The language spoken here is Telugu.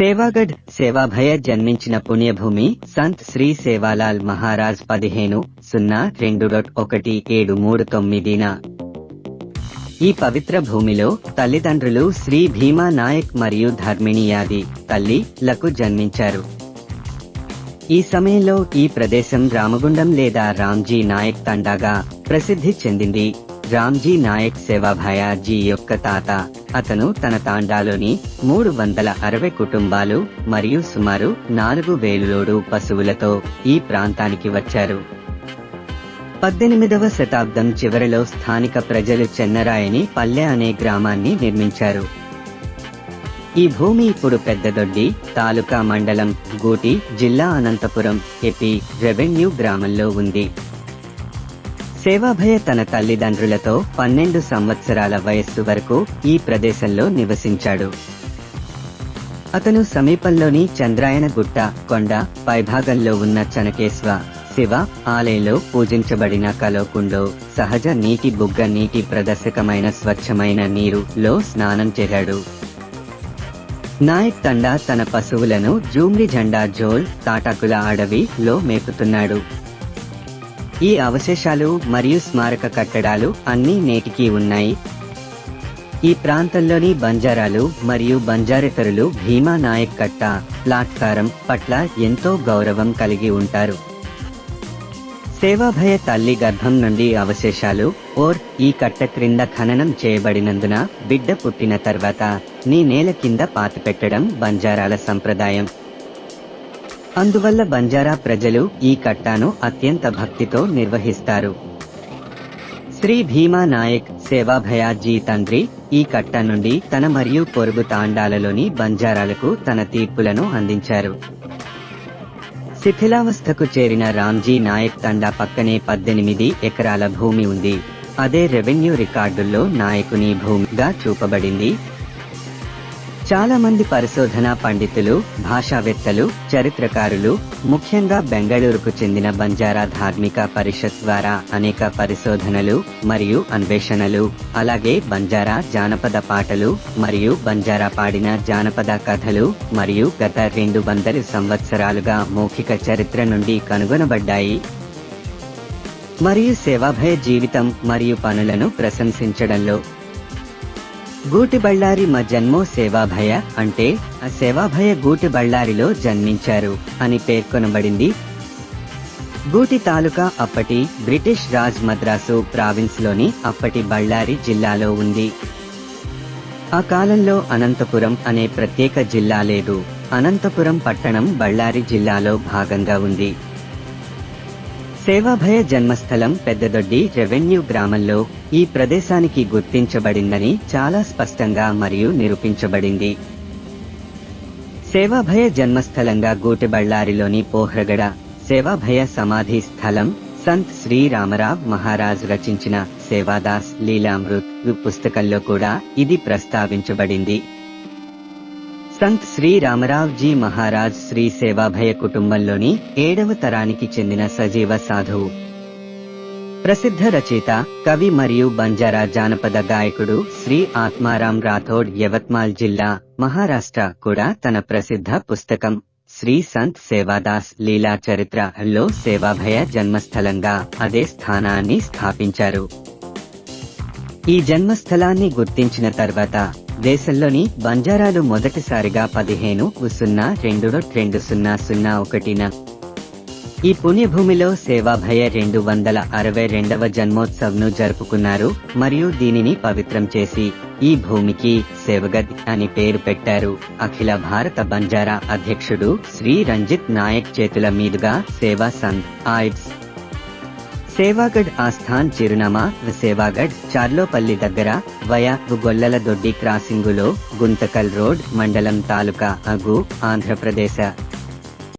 సేవాగఢ్ సేవాభయ జన్మించిన పుణ్యభూమి సంత్ శ్రీ సేవాలాల్ మహారాజ్ పదిహేను సున్నా రెండు డాట్ ఒకటి ఏడు మూడు తొమ్మిదిన. ఈ పవిత్ర భూమిలో తల్లిదండ్రులు శ్రీ భీమా నాయక్ మరియు ధర్మిణి యాది తల్లి లకు జన్మించారు. ఈ సమయంలో ఈ ప్రదేశం రామగుండం లేదా రామ్జీ నాయక్ తండాగా ప్రసిద్ధి చెందింది. రామ్జీ నాయక్ సేవాభయాజీ యొక్క తాత అతను తన తాండాలోని మూడు వందల అరవై కుటుంబాలు మరియు సుమారు నాలుగు వేలులోడు పశువులతో ఈ ప్రాంతానికి వచ్చారు. పద్దెనిమిదవ శతాబ్దం చివరిలో స్థానిక ప్రజలు చెన్నరాయని పల్లె అనే గ్రామాన్ని నిర్మించారు. ఈ భూమి ఇప్పుడు పెద్దదొడ్డి తాలూకా మండలం గూటి జిల్లా అనంతపురం ఎపి రెవెన్యూ గ్రామంలో ఉంది. సేవాభయ తన తల్లిదండ్రులతో పన్నెండు సంవత్సరాల వయస్సు వరకు ఈ ప్రదేశంలో నివసించాడు. అతను సమీపంలోని చంద్రాయణ గుట్ట కొండ పైభాగంలో ఉన్న చనకేశ్వ శివ ఆలయంలో పూజించబడిన కలోకుండో సహజ నీటి బుగ్గ నీటి ప్రదర్శకమైన స్వచ్ఛమైన నీరు లో స్నానం చేశాడు. నాయక్ తండా తన పశువులను జూమ్రి జెండా జోల్ తాటాకుల అడవి లో మేపుతున్నాడు. ఈ అవశేషాలు మరియు స్మారక కట్టడాలు అన్నీ నేటికీ ఉన్నాయి. ఈ ప్రాంతంలోని బంజారాలు మరియు బంజారేతరులు భీమా నాయక్ కట్ట ప్లాట్ఫారం పట్ల ఎంతో గౌరవం కలిగి ఉంటారు. సేవాభయ తల్లి గర్భం నుండి అవశేషాలు ఓర్ ఈ కట్ట క్రింద ఖననం చేయబడినందున బిడ్డ పుట్టిన తర్వాత నీ నేల కింద పాతిపెట్టడం బంజారాల సంప్రదాయం. అందువల్ల బంజారా ప్రజలు ఈ కట్టాను అత్యంత భక్తితో నిర్వహిస్తారు. శ్రీ భీమా నాయక్ సేవాభయాజీ తండ్రి ఈ కట్ట నుండి తన మరియు పొరుగు తాండాలలోని బంజారాలకు తన తీర్పులను అందించారు. శిథిలావస్థకు చేరిన రామ్జీ నాయక్ తండా పక్కనే పద్దెనిమిది ఎకరాల భూమి ఉంది. అదే రెవెన్యూ రికార్డుల్లో నాయకుని భూమిగా చూపబడింది. చాలా మంది పరిశోధన పండితులు భాషావేత్తలు చరిత్రకారులు ముఖ్యంగా బెంగళూరుకు చెందిన బంజారా ధార్మిక పరిషత్ ద్వారా అనేక పరిశోధనలు మరియు అన్వేషణలు అలాగే బంజారా జానపద పాటలు మరియు బంజారా పాడిన జానపద కథలు మరియు గత రెండు వందల సంవత్సరాలుగా మౌఖిక చరిత్ర నుండి కనుగొనబడ్డాయి. మరియు సేవాభయ జీవితం మరియు పనులను ప్రశంసించడంలో గూటి బళ్ళారి మా జన్మో సేవాభయ అంటే ఆ సేవాభయ గూటి బళ్ళారిలో జన్మించారు అని పేర్కొనబడింది. గూటి తాలూకా అప్పటి బ్రిటిష్ రాజ్ మద్రాసు ప్రావిన్స్లోని అప్పటి బళ్ళారి జిల్లాలో ఉంది. ఆ కాలంలో అనంతపురం అనే ప్రత్యేక జిల్లా లేదు. అనంతపురం పట్టణం బళ్ళారి జిల్లాలో భాగంగా ఉంది. సేవాభయ జన్మస్థలం పెద్దదొడ్డి రెవెన్యూ గ్రామంలో ఈ ప్రదేశానికి గుర్తించబడిందని చాలా స్పష్టంగా మరియు నిరూపించబడింది. సేవాభయ జన్మస్థలంగా గూటిబళ్ళారిలోని పోహ్రగడ సేవాభయ సమాధి స్థలం సంత్ శ్రీరామరావ్ మహారాజ్ రచించిన సేవాదాస్ లీలామృత్ పుస్తకంలో కూడా ఇది ప్రస్తావించబడింది. సంత్ శ్రీ రామరావ్జీ మహారాజ్ శ్రీ సేవాభయ కుటుంబంలోని ఏడవ తరానికి చెందిన సజీవ సాధువు. ప్రసిద్ధ రచయిత కవి మరియు బంజారా జానపద గాయకుడు శ్రీ ఆత్మారాం రాథోడ్ యవత్మాల్ జిల్లా మహారాష్ట్ర కూడా తన ప్రసిద్ధ పుస్తకం శ్రీ సంత్ సేవాదాస్ లీలా చరిత్రలో సేవాభయ జన్మస్థలంగా అదే స్థానాన్ని స్థాపించారు. ఈ జన్మస్థలాన్ని గుర్తించిన తర్వాత దేశంలోని బంజారాలు మొదటిసారిగా పదిహేను సున్నా రెండు రెండు సున్నా సున్నా ఒకటిన. ఈ పుణ్యభూమిలో సేవాభయ రెండు వందల అరవై రెండవ జన్మోత్సవ్ను జరుపుకున్నారు మరియు దీనిని పవిత్రం చేసి ఈ భూమికి సేవగద్ అని పేరు పెట్టారు. అఖిల భారత బంజారా అధ్యక్షుడు శ్రీ రంజిత్ నాయక్ చేతుల మీదుగా సేవా సంఘ్ ఆయిడ్స్ సేవాగఢ్ ఆస్థాన్ చిరునామా సేవాగఢ్ చార్లోపల్లి దగ్గర వయా గొల్లల దొడ్డి క్రాసింగులో గుంతకల్ రోడ్ మండలం తాలూకా అగు ఆంధ్రప్రదేశ్.